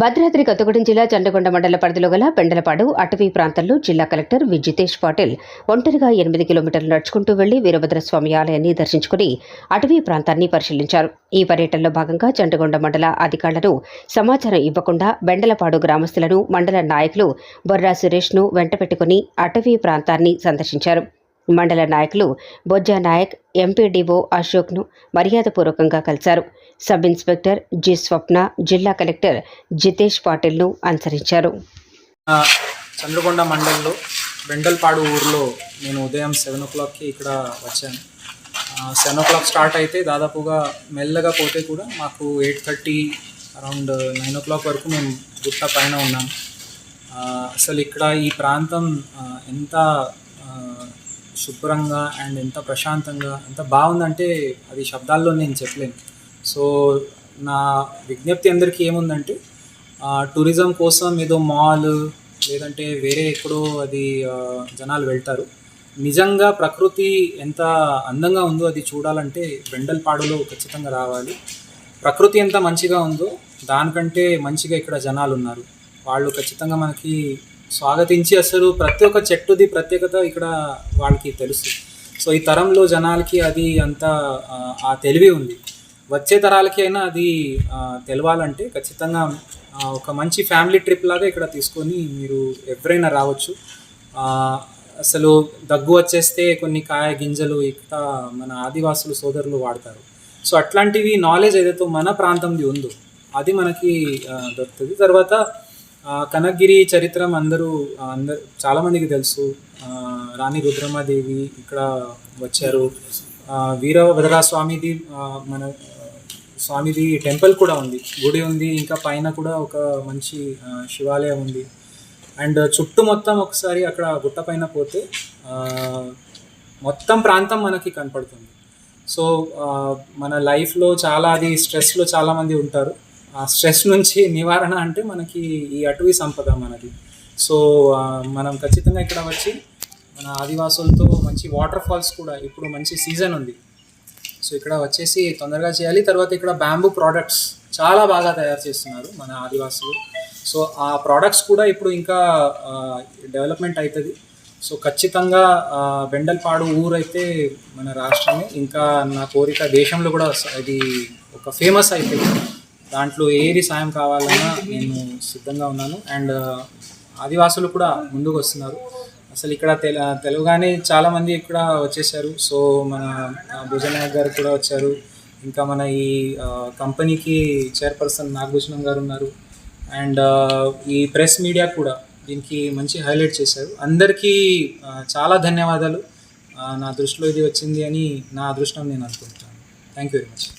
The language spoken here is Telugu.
భద్రాద్రి కొత్తగూడెం జిల్లా చండగొండ మండల పరిధిలో గల పెండలపాడు అటవీ ప్రాంతంలో జిల్లా కలెక్టర్ విజితేష్ పాటిల్ ఒంటరిగా ఎనిమిది కిలోమీటర్లు నడుచుకుంటూ వెళ్ళి వీరభద్రస్వామి ఆలయాన్ని దర్శించుకుని అటవీ ప్రాంతాన్ని పరిశీలించారు. ఈ పర్యటనలో భాగంగా చండగొండ మండల అధికారులను సమాచారం ఇవ్వకుండా బెండలపాడు గ్రామస్తులను మండల నాయకులు బొర్రా సురేష్ను వెంటపెట్టుకుని అటవీ ప్రాంతాన్ని సందర్శించారు. మండల నాయకులు బొజ్జా నాయక్ ఎంపీడీఓ అశోక్ను మర్యాదపూర్వకంగా కలిశారు. సబ్ ఇన్స్పెక్టర్ జి స్వప్న జిల్లా కలెక్టర్ జితేష్ పాటిల్ను అనుసరించారు. చంద్రకొండ మండలంలో బెండల్పాడు ఊర్లో నేను ఉదయం సెవెన్ ఓ క్లాక్కి ఇక్కడ వచ్చాను. సెవెన్ ఓ క్లాక్ స్టార్ట్ అయితే దాదాపుగా మెల్లగా పోతే కూడా మాకు eight thirty around nine o'clock వరకు మేము గుట్ట పైన ఉన్నాం. అసలు ఇక్కడ ఈ ప్రాంతం ఎంత శుభ్రంగా అండ్ ఎంత ప్రశాంతంగా ఎంత బాగుందంటే అది శబ్దాల్లో నేను చెప్పలేను. సో నా విజ్ఞప్తి అందరికీ ఏముందంటే టూరిజం కోసం ఏదో మాల్ లేదంటే వేరే ఎక్కడో అది జనాలు వెళ్తారు. నిజంగా ప్రకృతి ఎంత అందంగా ఉందో అది చూడాలంటే బెండల్పాడులో ఖచ్చితంగా రావాలి. ప్రకృతి ఎంత మంచిగా ఉందో దానికంటే మంచిగా ఇక్కడ జనాలు ఉన్నారు వాళ్ళు ఖచ్చితంగా మనకి స్వాగతించి అసలు ప్రతి ఒక్క చెట్టుది ప్రత్యేకత ఇక్కడ వాళ్ళకి తెలుసు. సో ఈ తరంలో జనాలకి అది అంత ఆ, తెలివి ఉంది. వచ్చే తరాలకి అయినా అది తెలవాలంటే ఖచ్చితంగా ఒక మంచి ఫ్యామిలీ ట్రిప్ లాగా ఇక్కడ తీసుకొని మీరు ఎవరైనా రావచ్చు. అసలు దగ్గు వచ్చేస్తే కొన్ని కాయ గింజలు ఇక్కడ మన ఆదివాసులు సోదరులు వాడతారు. సో అట్లాంటివి నాలెడ్జ్ ఏదైతే మన ప్రాంతంది ఉందో అది మనకి దొరుకుతుంది. తర్వాత కనకగిరి చరిత్రం అందరూ అందరు చాలామందికి తెలుసు. రాణి రుద్రమ్మదేవి ఇక్కడ వచ్చారు. వీరభద్ర స్వామిది మన స్వామిది టెంపుల్ కూడా ఉంది. గుడి ఉంది. ఇంకా పైన కూడా ఒక మంచి శివాలయం ఉంది. అండ్ చుట్టూ మొత్తం ఒకసారి అక్కడ గుట్ట పైన పోతే మొత్తం ప్రాంతం మనకి కనపడుతుంది. సో మన లైఫ్లో చాలా అది స్ట్రెస్లో చాలామంది ఉంటారు. ఆ స్ట్రెస్ నుంచి నివారణ అంటే మనకి ఈ అటవీ సంపద మనది. సో మనం ఖచ్చితంగా ఇక్కడ వచ్చి మన ఆదివాసులతో మంచి వాటర్ ఫాల్స్ కూడా ఇప్పుడు మంచి సీజన్ ఉంది. సో ఇక్కడ వచ్చేసి తొందరగా చేయాలి. తర్వాత ఇక్కడ బ్యాంబూ ప్రోడక్ట్స్ చాలా బాగా తయారు చేస్తున్నారు మన ఆదివాసులు. సో ఆ ప్రోడక్ట్స్ కూడా ఇప్పుడు ఇంకా డెవలప్మెంట్ అవుతుంది సో ఖచ్చితంగా బెండల్పాడు ఊరైతే మన రాష్ట్రమే. ఇంకా నా కోరిక దేశంలో కూడా ఇది ఒక ఫేమస్ అయిపోయింది. దాంట్లో ఏది సాయం కావాలన్నా నేను సిద్ధంగా ఉన్నాను. అండ్ ఆదివాసులు కూడా ముందుకు వస్తున్నారు. అసలు ఇక్కడ తెల తెలుగుగానే చాలామంది ఇక్కడ వచ్చేసారు సో మన భుజనాయక్ గారు కూడా వచ్చారు. ఇంకా మన ఈ కంపెనీకి చైర్పర్సన్ నాగభూషణం గారు ఉన్నారు. అండ్ ఈ ప్రెస్ మీడియా కూడా దీనికి మంచి హైలైట్ చేశారు. అందరికీ చాలా ధన్యవాదాలు. నా దృష్టిలో ఇది వచ్చింది అని నా అదృష్టం నేను అనుకుంటున్నాను. Thank you very much